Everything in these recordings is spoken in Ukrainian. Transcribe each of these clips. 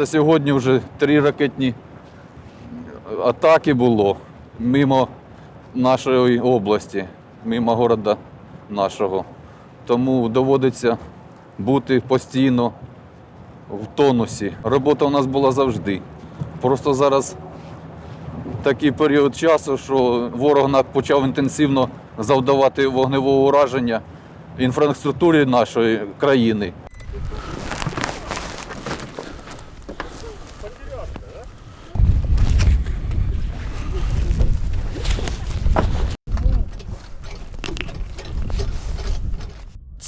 За сьогодні вже три ракетні атаки було мимо нашої області, мимо города нашого. Тому доводиться бути постійно в тонусі. Робота у нас була завжди. Просто зараз такий період часу, що ворог почав інтенсивно завдавати вогневого ураження інфраструктурі нашої країни.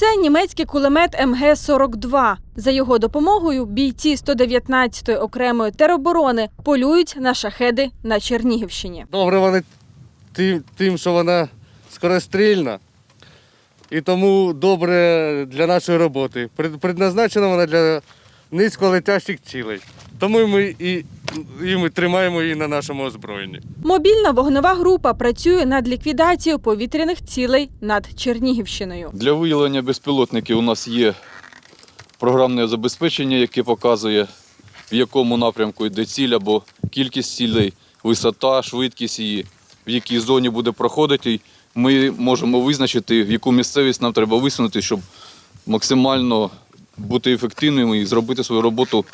Це німецький кулемет МГ-42. За його допомогою бійці 119-ї окремої тероборони полюють на шахеди на Чернігівщині. Добре вони тим, тим, що вона скорострільна. І тому добре для нашої роботи. Предназначена вона для низьколетящих цілей. Тому ми і, і ми тримаємо її на нашому озброєнні. Мобільна вогнева група працює над ліквідацією повітряних цілей над Чернігівщиною. Для виявлення безпілотників у нас є програмне забезпечення, яке показує, в якому напрямку йде ціль або кількість цілей, висота, швидкість її, в якій зоні буде проходити. Ми можемо визначити, в яку місцевість нам треба висунути, щоб максимально бути ефективними і зробити свою роботу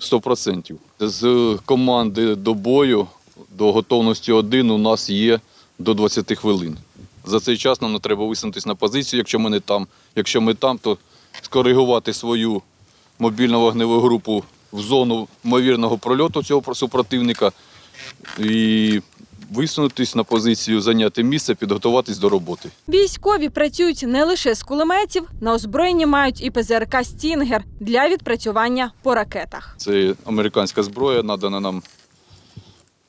100%. З команди до бою до готовності один у нас є до 20 хвилин. За цей час нам не треба висунутися на позицію, якщо ми не там. Якщо ми там, то скоригувати свою мобільну вогневу групу в зону ймовірного прольоту цього супротивника і висунутись на позицію, зайняти місце, підготуватись до роботи. Військові працюють не лише з кулеметів, на озброєнні мають і ПЗРК Стінгер для відпрацювання по ракетах. Це американська зброя, надана нам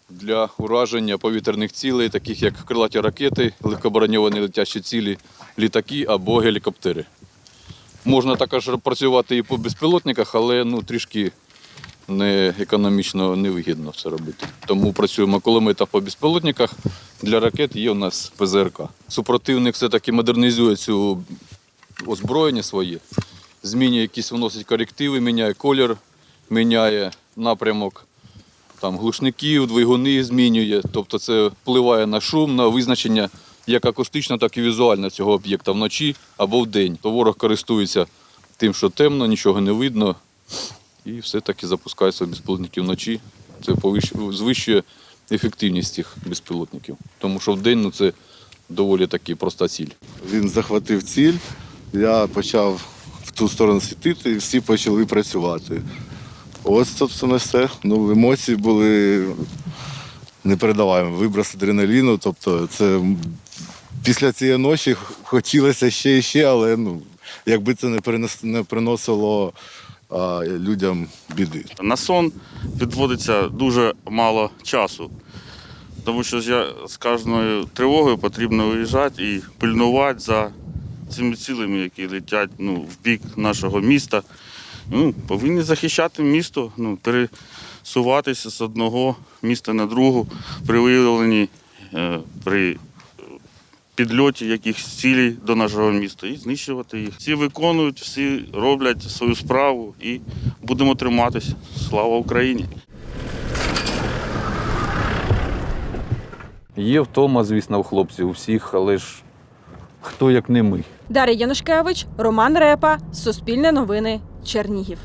для ураження повітряних цілей, таких як крилаті ракети, легкоброньовані летящі цілі, літаки або гелікоптери. Можна також працювати і по безпілотниках, але ну, трішки не економічно невигідно це робити. Тому працюємо кулеметах по безпілотниках. Для ракет є у нас ПЗРК. Супротивник все-таки модернізує цю озброєння своє, змінює якісь вносить корективи, міняє колір, міняє напрямок там, глушників, двигуни змінює. Тобто це впливає на шум, на визначення як акустично, так і візуально цього об'єкта вночі або вдень. То ворог користується тим, що темно, нічого не видно, і все-таки запускається безпілотники вночі. Це звищує ефективність цих безпілотників. Тому що вдень ну, це доволі таки проста ціль. Він захватив ціль, я почав в ту сторону світити, і всі почали працювати. Ось, собственно, все. Ну, емоції були непередаваємо. Виброс адреналіну. Тобто, це після цієї ночі хотілося ще і ще, але ну, якби це не, приносило людям біди. На сон відводиться дуже мало часу. Тому що я з кожною тривогою потрібно виїжджати і пильнувати за цими цілями, які летять ну, в бік нашого міста. Ну, повинні захищати місто, ну, пересуватися з одного міста на другу при виявленні, е, при підльоті якихось цілей до нашого міста і знищувати їх. Всі виконують, всі роблять свою справу і будемо триматися. Слава Україні! Є втома, звісно, у хлопців у всіх, але ж хто як не ми. Дар'я Янушкевич, Роман Репа, Суспільне новини, Чернігів.